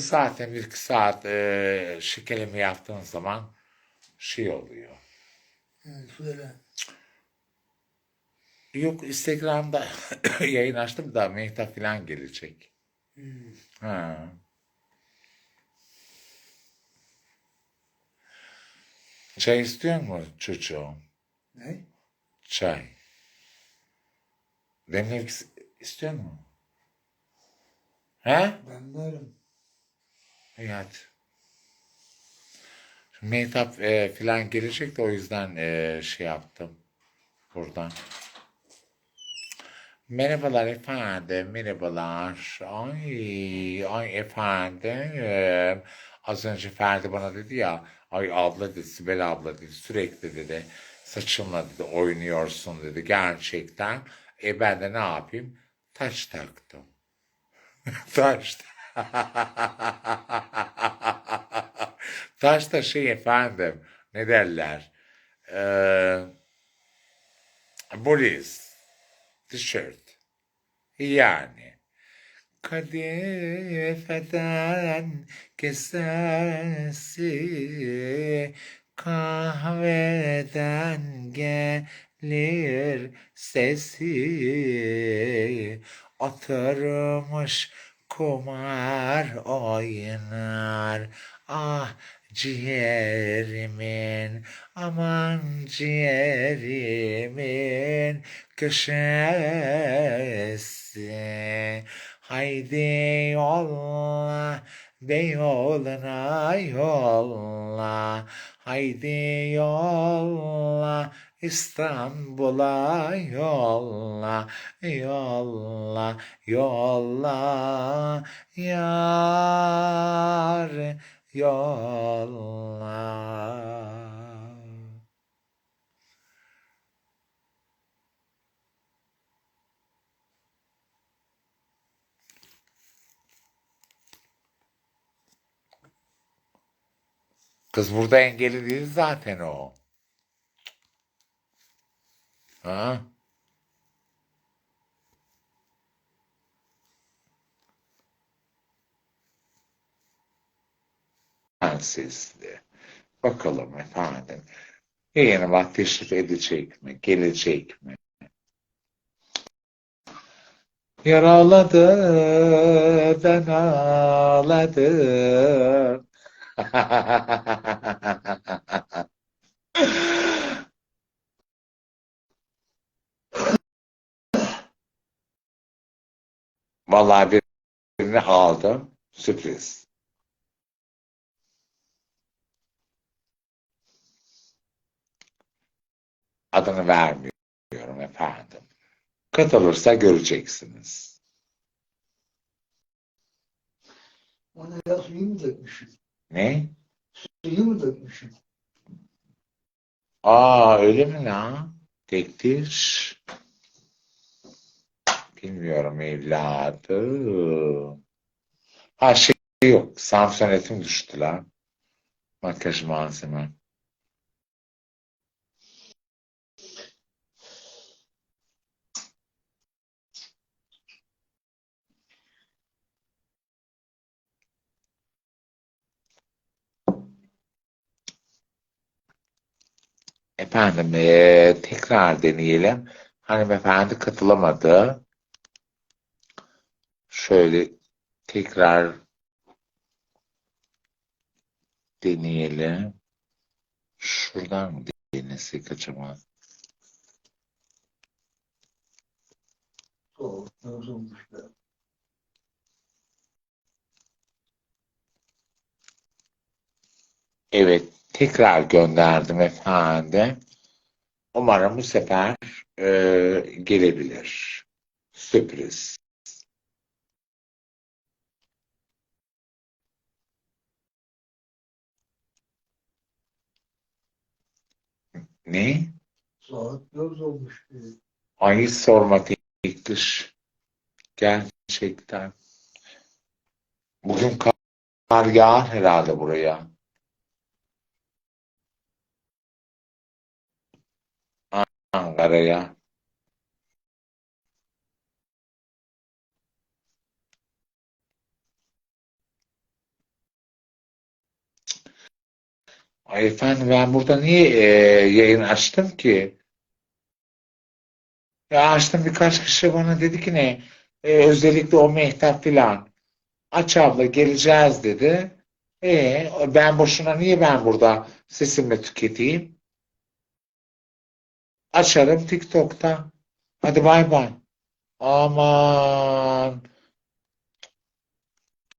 zaten bir iki saat e, şekerleme yaptığın zaman şey oluyor. Söyle. Yok Instagram'da yayın açtım da Mehtap falan gelecek. Hı. Ha. Çay istiyor mu çocuğum? Ne? Çay. Demlik is- istiyor mu? He? Ben varım. Şimdi Mehtap e, falan gelecek de o yüzden e, şey yaptım. Buradan. Merhabalar efendim, merhabalar. Ay, ay efendim. Az önce Ferdi bana dedi ya, ay abla dedi, Sibel abla dedi, sürekli dedi, saçımla dedi, oynuyorsun dedi, gerçekten. E ben de ne yapayım? Taş taktım. Taş. Taş da şey efendim, ne derler? Ee, Boris, tişört. Yani. Kadifeden kesesi kahveden gelir sesi oturmuş kumar oynar. Ah ciğerimin aman ciğerimin köşesi. Haydi yolla Beyoğlu'na yolla. Haydi yolla İstanbul'a yolla yolla yolla yar yolla Kız burada engelli değil zaten o. Ha? Sensizli. Bakalım efendim. Yayınıma teşrif edecek mi? Gelecek mi? Yaraladı, ben ağladım. Vallahi birini aldım. Sürpriz. Adını vermiyorum efendim. Katılırsa göreceksiniz. Ona ya suyu mu dökmüşüm? Ne? Suyu mu dökmüşüm? Aa öyle mi lan? Tektir. Bilmiyorum evladım. Ha şey yok. Samsonetim düştü lan. Makyaj malzeme. Efendim eee, tekrar deneyelim. Hanımefendi katılamadı. Şöyle tekrar deneyelim. Şuradan mı denesek acaba? Evet, tekrar gönderdim efendim. Umarım bu sefer eee, gelebilir. Sürpriz. Ne? Soğuk, göz olmuş be. Ay hiç sorma tekliş. Gerçekten. Bugün kar yağar herhalde buraya. Ankara'ya. Ay efendim ben burada niye e, yayın açtım ki? Ya açtım birkaç kişi bana dedi ki ne? E, özellikle o Mehtap filan. Aç abla geleceğiz dedi. E, ben boşuna niye ben burada sesimi tüketeyim? Açarım TikTok'ta. Hadi bay bay. Aman.